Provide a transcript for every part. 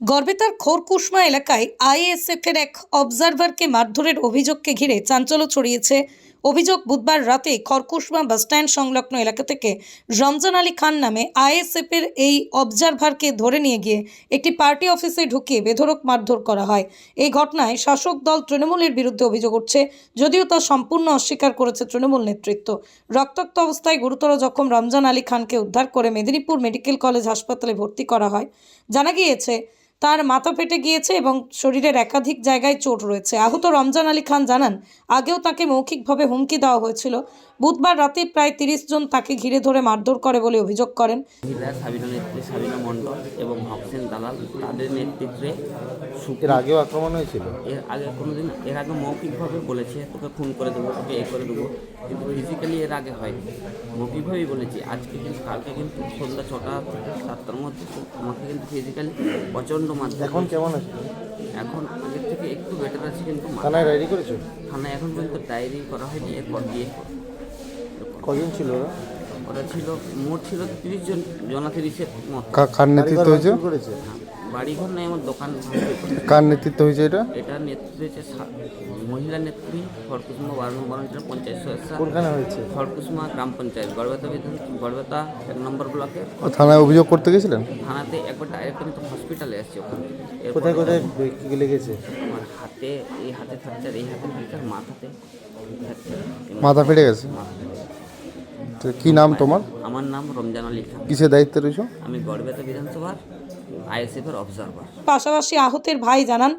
গড়বেতার খোরকুশমা এলাকায় আইএসএফের এক অবজারভারকে মারধরের অভিযোগকে ঘিরে চাঞ্চল্য ছড়িয়েছে অভিযোগ বুধবার রাতে খড়কুশমা বাসস্ট্যান্ড সংলগ্ন এলাকা থেকে রমজান আলী খান নামে আইএসএফ এর এই অবজারভারকে ধরে নিয়ে গিয়ে একটি পার্টি অফিসে ঢুকিয়ে বেধড়ক মারধর করা হয়। এই ঘটনায় শাসক দল তৃণমূলের বিরুদ্ধে অভিযোগ উঠছে, যদিও তা সম্পূর্ণ অস্বীকার করেছে তৃণমূল নেতৃত্ব। রক্তাক্ত অবস্থায় গুরুতর জখম রমজান আলী খানকে উদ্ধার করে মেদিনীপুর মেডিকেল কলেজ হাসপাতালে ভর্তি করা হয়। জানা গিয়েছে, তার মাথা ফেটে গিয়েছে এবং শরীরের একাধিক জায়গায় চোট রয়েছে। আহত রমজান আলী খান জানান, আগেও তাকে মৌখিকভাবে হুমকি দেওয়া হয়েছিল। বুধবার রাতে প্রায় তিরিশ জন তাকে ঘিরে ধরে মারধর করে বলে অভিযোগ করেন। সাবিনা নেত্রী সাবিনা মণ্ডল এবং হকসেন দালাল তাদের নেতৃত্বে এর আগেও আক্রমণ হয়েছিল? এর আগে কোনোদিন এর আগে মৌখিকভাবে বলেছে তোকে খুন করে দেবো তোকে এ করে দেবো কিন্তু ফিজিক্যালি এর আগে হয়নি। মৌখিকভাবেই বলেছি আজকে কিন্তু কালকে কিন্তু সন্ধ্যা ছটা থেকে সাতটার মধ্যে আমাকে কিন্তু ফিজিক্যালি প্রচণ্ড মাধ্যমে এখন কেমন আছে? এখন আগের থেকে একটু বেটার মা- থানায় ডায়েরি করেছ? থানায় এখন পর্যন্ত ডায়েরি করা হয়নি এরপর দিয়ে কজন ছিল ওরা? ওরা ছিল মোট ছিল তিরিশ জন জনা তিরিশের মতো। কার নেতৃত্ব হয়েছে? বাড়িঘর নেই আমার দোকান কার নেতৃত্ব হয়েছে এটা? এটা নেতৃত্ব হচ্ছে মহিলা নেত্রী খড়কুসমা বারো নম্বর অঞ্চলের পঞ্চায়েত সদস্য। কোনখানে হয়েছে? খড়কুসমা গ্রাম পঞ্চায়েত গড়বেতা বিধান গড়বেতা এক নম্বর ব্লকে। থানায় অভিযোগ করতে গেছিলেন? থানাতে একবার ডাইরেক্ট আমি তো হসপিটালে আসছি ওখান কোথায় কোথায় লেগেছে হাতে এই হাতে ফ্র্যাকচার এই হাতে ফ্র্যাকচার মাথাতে মাথা ফেটে গেছে? তো কি নাম তোমার? আমার নাম রমজান আলী খান। কিসের দায়িত্বে রয়েছো? আমি গড়বেতা বিধানসভার আইএসএফের অবজারভার পাশাপাশি আহতের ভাই জানান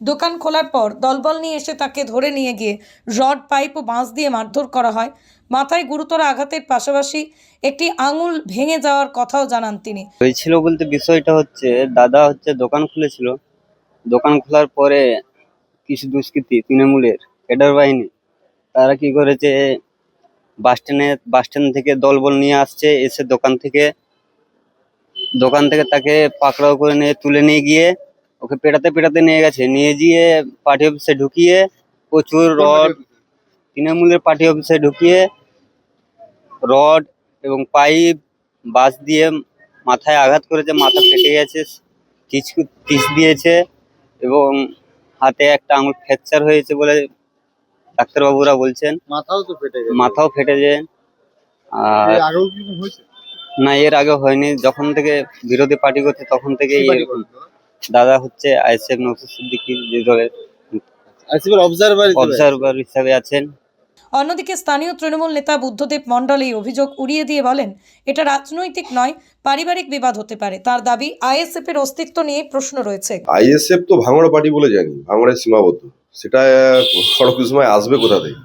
দোকান খোলার পর দলবল নিয়ে এসে তাকে ধরে নিয়ে গিয়ে রড পাইপ ও বাঁশ দিয়ে মারধর করা হয়। মাথায় গুরুতর আঘাতের পাশাপাশি একটি আঙুল ভেঙে যাওয়ার কথাও জানান তিনি। হয়েছিল বলতে বিষয়টা হচ্ছে দাদা হচ্ছে দোকান খুলেছিল। দোকান খোলার পরে কিছু দুষ্কৃতী তৃণমূলের ক্যাডার বাহিনী, তারা কি করেছে? বাস স্ট্যান্ডে, বাস স্ট্যান্ড থেকে দলবল নিয়ে আসছে, এসে দোকান থেকে দোকান থেকে তাকে পাকড়াও করে নিয়ে, তুলে নিয়ে গিয়ে ওকে পেটাতে পেটাতে নিয়ে গেছে। নিয়ে গিয়ে পার্টি অফিসে ঢুকিয়ে প্রচুর রড, তৃণমূলের পার্টি অফিসে ঢুকিয়ে রড এবং পাইপ বাস দিয়ে মাথায় আঘাত করেছে, মাথা ফেটে গেছে টিচ টিচ দিয়েছে এবং হাতে একটা আঙুল ফ্র্যাকচার হয়েছে বলে ডাক্তারবাবুরা বলছেন। মাথাও তো ফেটে গেছে। মাথাও ফেটে ফেটেছে আর এর আগেও কি হয়েছে? না এর আগে হয়নি। যখন থেকে বিরোধী পার্টি করছে তখন থেকে এরকম দাদা হচ্ছে আইসিএফ নসুর সিদ্দিকি যে দলের অবজারভার অবজারভার হিসাবে আছেন। অন্যদিকে স্থানীয় তৃণমূল নেতা বুদ্ধদেব মণ্ডল এই অভিযোগ উড়িয়ে দিয়ে বলেন, এটা রাজনৈতিক নয়, পারিবারিক বিবাদ হতে পারে। তার দাবি আইএসএফ এর অস্তিত্ব নিয়ে প্রশ্ন রয়েছে। আইএসএফ তো ভাঙড় পার্টি বলে জানি, ভাঙড়ের সীমাবদ্ধ। সেটা, সড়ক সময় আসবে কোথা থেকে?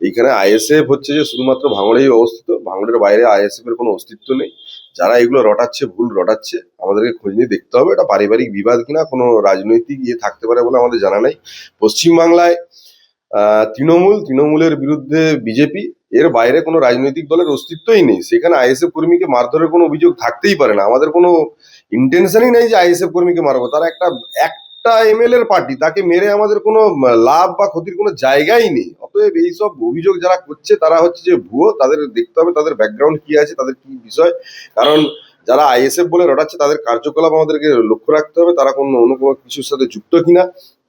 এইখানে আইএসএফ হচ্ছে যে শুধুমাত্র ভাঙড়েই অবস্থিত, ভাঙড়ের বাইরে আইএসএফ এর কোনো অস্তিত্ব নেই। যারা এগুলো রটাচ্ছে, ভুল রটাচ্ছে, আমাদেরকে খোঁজ নিয়ে দেখতে হবে। এটা পারিবারিক বিবাদ কিনা, কোনো রাজনৈতিক ইয়ে থাকতে পারে বলে আমাদের জানা নাই। পশ্চিমবাংলায় তৃণমূল, তৃণমূলের বিরুদ্ধে বিজেপি, এর বাইরে কোনো রাজনৈতিক দলের অস্তিত্বই নেই। সেখানে আইএসএফ কর্মীকে মারধরের কোনো অভিযোগ থাকতেই পারে না। আমাদের কোনো ইন্টেনশনই নেই যে আইএসএফ কর্মীকে মারবো। তারা একটা একটা এমএল এর পার্টি তাকে মেরে আমাদের কোনো লাভ বা ক্ষতির কোনো জায়গাই নেই। অতএব এইসব অভিযোগ যারা করছে, তারা হচ্ছে যে ভুয়ো। তাদের দেখতে হবে তাদের ব্যাকগ্রাউন্ড কি আছে, তাদের কি বিষয়। কারণ যারা আইএসএফ বলে রটাচ্ছে তাদের কার্যকলাপ আমাদেরকে লক্ষ্য রাখতে হবে। তারা কোনো অন্য কোনো কিছুর সাথে যুক্ত কিনা।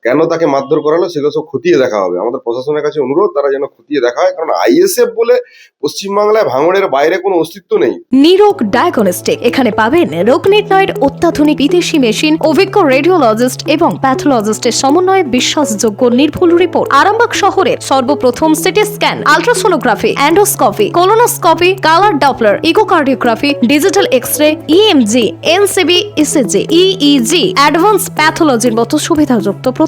কেন তাকে মারধর করালো সেগুলো সব খতিয়ে দেখা হবে। আমাদের প্রশাসনের কাছে অনুরোধ, তারা যেন খতিয়ে দেখা হয়। কারণ আইএসএফ বলে পশ্চিমবাংলায় ভাঙড়ের বাইরে কোনো অস্তিত্ব নেই। নিরোগ ডায়াগনস্টিক এখানে পাবেন রোগ নির্ণয়ের অত্যাধুনিক বিদেশি মেশিন, অভিজ্ঞ রেডিওলজিস্ট এবং প্যাথোলজিস্টের সমন্বয়ে বিশ্বাসযোগ্য নির্ভুল রিপোর্ট। আরামবাগ শহরের সর্বপ্রথম CT scan, ultrasonography, endoscopy, colonoscopy, colour doppler, echocardiography, digital X ray EMG NCV ECG EEG advance প্যাথোলজির মতো সুবিধাযুক্ত